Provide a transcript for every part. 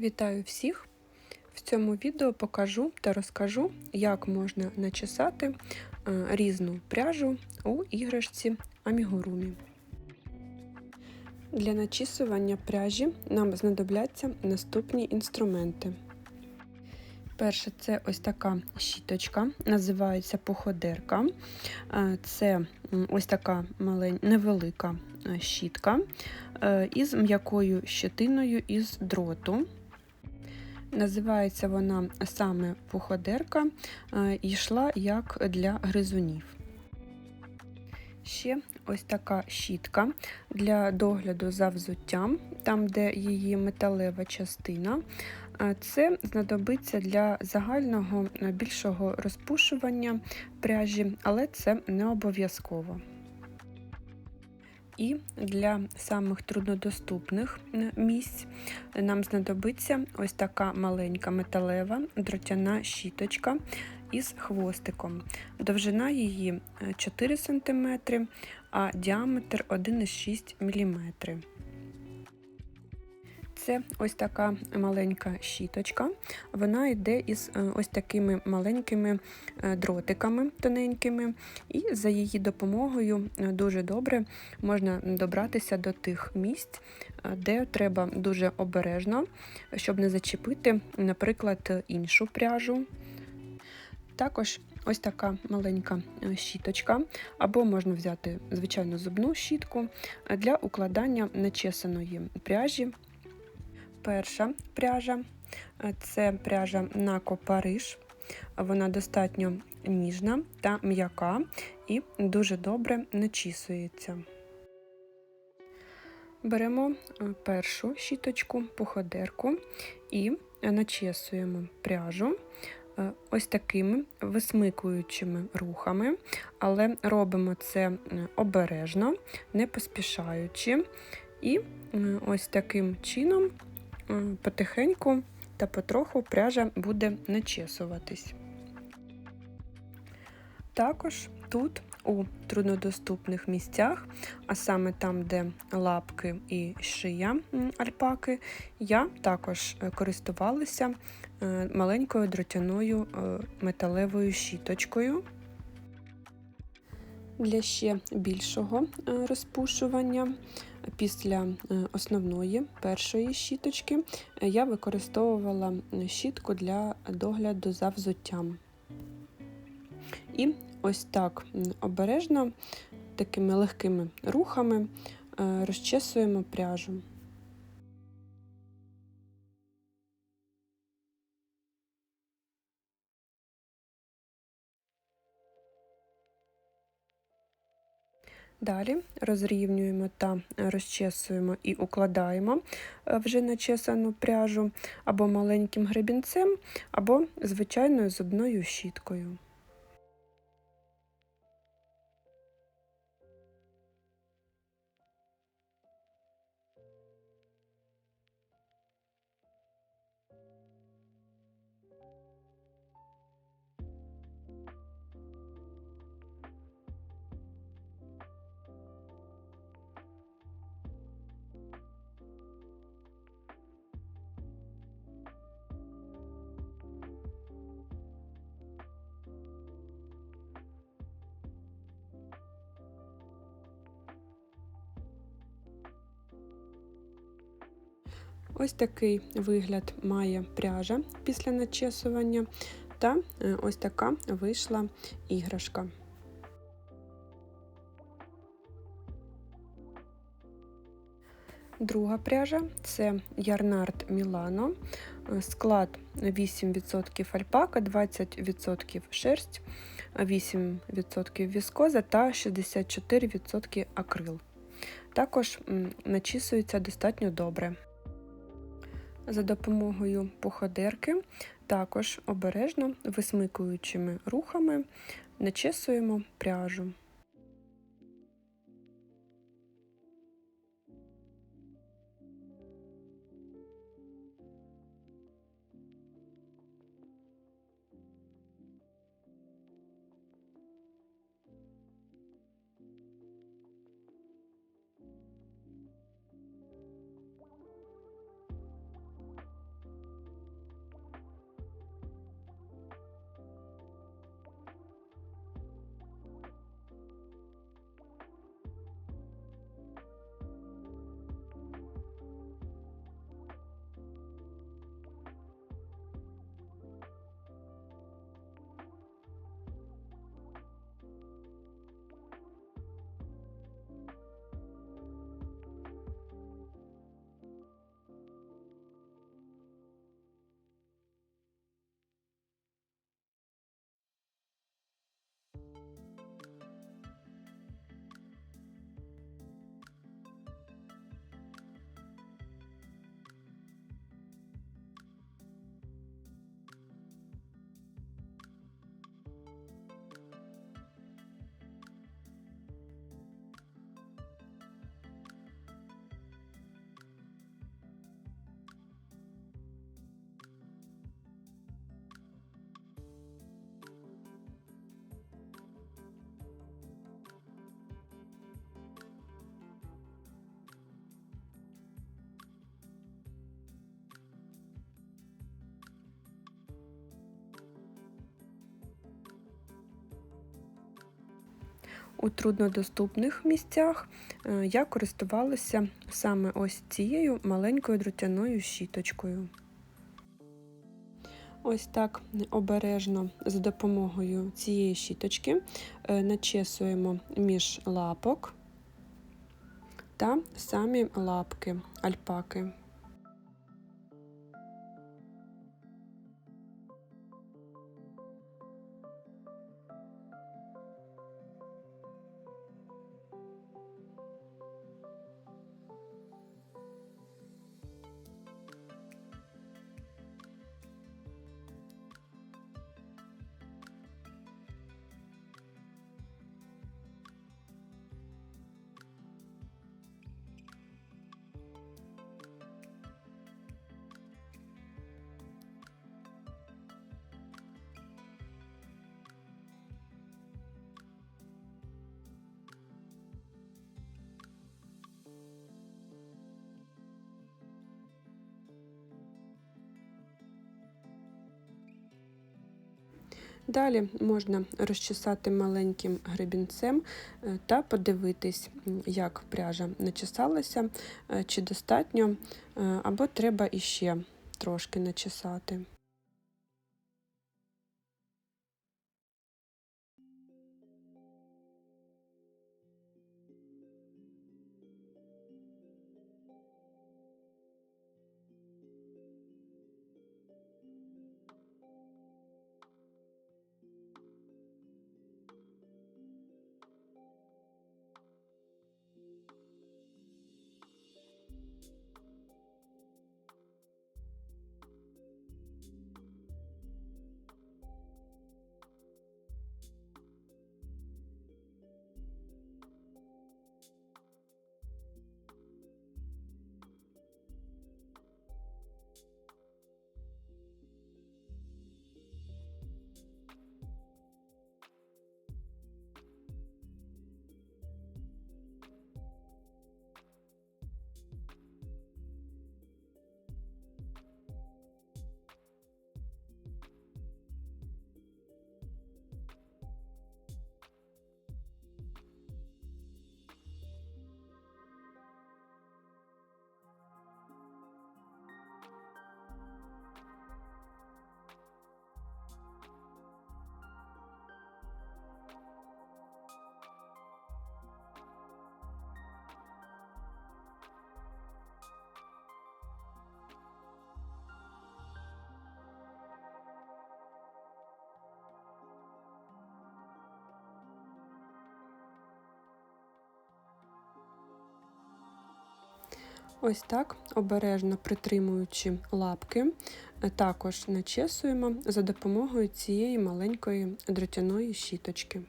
Вітаю всіх! В цьому відео покажу та розкажу, як можна начесати е, різну пряжу у іграшці Амігурумі. Для начісування пряжі нам знадобляться наступні інструменти. Перше, це ось така щіточка, називається походерка. Е, це ось така малень... невелика е, щітка із м'якою щетиною із дроту. Називається вона саме пуходерка і йшла як для гризунів. Ще ось така щітка для догляду за взуттям, там, де її металева частина. Це знадобиться для загального більшого розпушування пряжі, але це не обов'язково. І для самих труднодоступних місць нам знадобиться ось така маленька металева дротяна щіточка із хвостиком. Довжина її 4 см, а діаметр 1,6 мм. Це ось така маленька щіточка. Вона йде із е, ось такими маленькими е, дротиками тоненькими, і за її допомогою е, дуже добре можна добратися до тих місць, де треба дуже обережно, щоб не зачепити, наприклад, іншу пряжу. Також ось така маленька щіточка, або можна взяти звичайну зубну щітку для укладання начесаної пряжі Перша пряжа це пряжа Нако Париж. Вона достатньо ніжна та м'яка і дуже добре начісується. Беремо е, першу щіточку, походерку і начесуємо пряжу е, ось такими висмикуючими рухами, але робимо це обережно, не поспішаючи. І ось таким чином потихеньку та потроху пряжа буде начесуватись. Також тут у труднодоступних місцях, а саме там, де лапки і шия альпаки, я також е, користувалася е, маленькою дротяною е, металевою щіточкою. Для ще більшого розпушування Після е, основної першої щіточки е, я використовувала щітку для догляду за взуттям. І ось так обережно, такими легкими рухами е, розчесуємо пряжу. Далі розрівнюємо та розчесуємо і укладаємо е, вже начесану пряжу або маленьким гребінцем, або звичайною зубною щіткою. Ось такий вигляд має пряжа після начесування, та е, ось така вийшла іграшка. Друга пряжа це Ярнард Мілано, е, склад 8% альпака, 20% шерсть, 8% віскоза та 64% акрил. Також начісується достатньо добре за допомогою походерки, також обережно висмикуючими рухами начесуємо пряжу. У труднодоступних місцях е, я користувалася саме ось цією маленькою друтяною щіточкою. Ось так обережно за допомогою цієї щіточки е, начесуємо між лапок та самі лапки альпаки. Далі можна розчесати маленьким гребінцем е, та подивитись, як пряжа начесалася, е, чи достатньо, е, або треба іще трошки начесати. Ось так, обережно притримуючи лапки, е, також начесуємо за допомогою цієї маленької дротяної щіточки.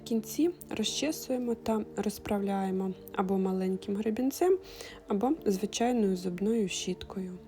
В кінці розчесуємо та розправляємо або маленьким гребінцем, або звичайною зубною щіткою.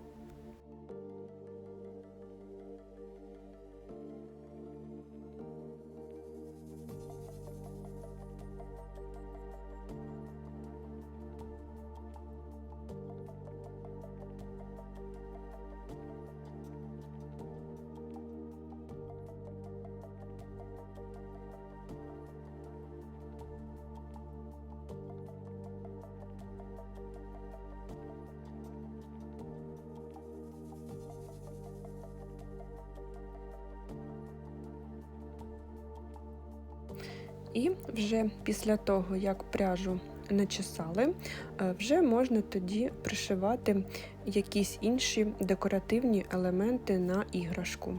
І вже після того, як пряжу начесали, е, вже можна тоді пришивати якісь інші декоративні елементи на іграшку.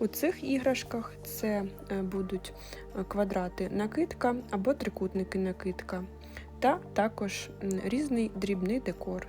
У цих іграшках це е, будуть е, квадрати накидка або трикутники накидка, та також різний дрібний декор.